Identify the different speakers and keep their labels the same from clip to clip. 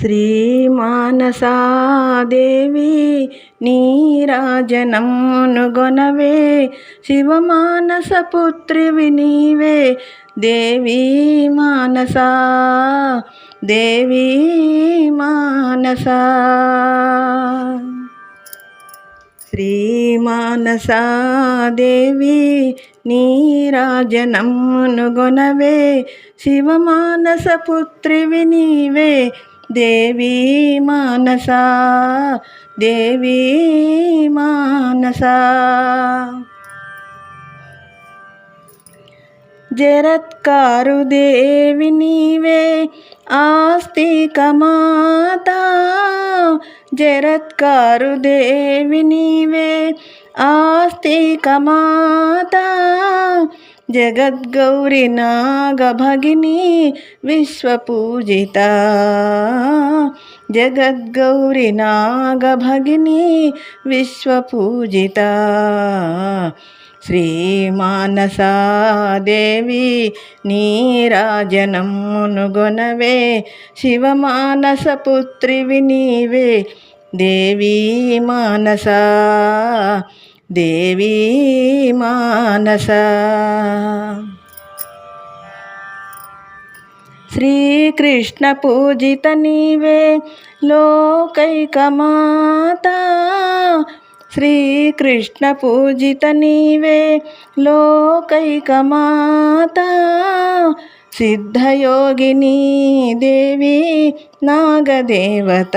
Speaker 1: శ్రీమానసాదేవి నీరాజనమును గొనవే శివమానసపుత్రివి నీవే. దేవీ మానసా దేవీ మానసా. శ్రీమానసాదేవి నీరాజనమును గొనవే శివమానసపుత్రివి నీవే. దేవీ మానసా దేవీ మానసా జరత్కారు దేవి నీవే ఆస్తికమాత జరత్కారు దేవి నీవే ఆస్తికమాత జగద్గౌరి నాగభగిని విశ్వపూజిత. జగద్గౌరి నాగభగిని విశ్వపూజిత. శ్రీమానసాదేవి నీరాజనమునుగొనవే గొనవే శివమానసపుత్రివి నీవే. దేవీ మానసా దేవీ మానస. శ్రీకృష్ణ పూజిత నీవే లోకైకమాత శ్రీకృష్ణ పూజిత నీవే లోకైకమాత సిద్ధయోగిని దేవి నాగదేవత.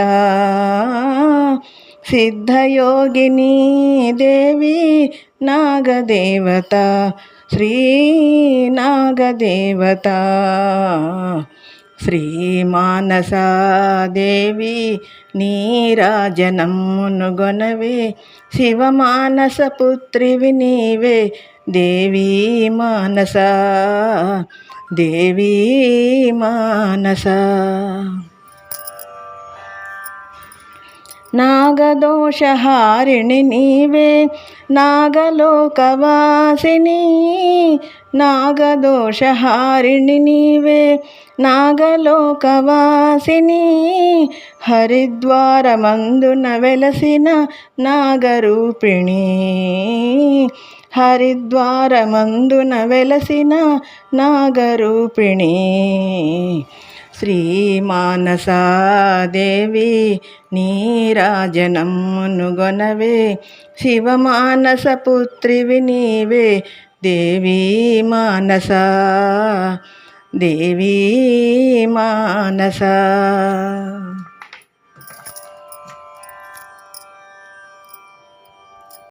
Speaker 1: సిద్ధయోగిని దేవి నాగదేవత శ్రీ నాగదేవత. శ్రీమానసాదేవి నీరాజనమునుగొనవే గొనవే శివమానసపుత్రివి నీవే దేవీ మానస దేవీ మానస. నాగదోషహారిణి నీవే నాగలోకవాసిని. నాగదోషహారిణి నీవే నాగలోకవాసిని. హరిద్వారమందున వెలసిన నాగరూపిణి. హరిద్వారమందున వెలసిన నాగరూపిణి. శ్రీమానసాదేవి నీరాజనమును గొనవే శివమానసపుత్రివి నీవే దేవీ మానస దేవీ మానసా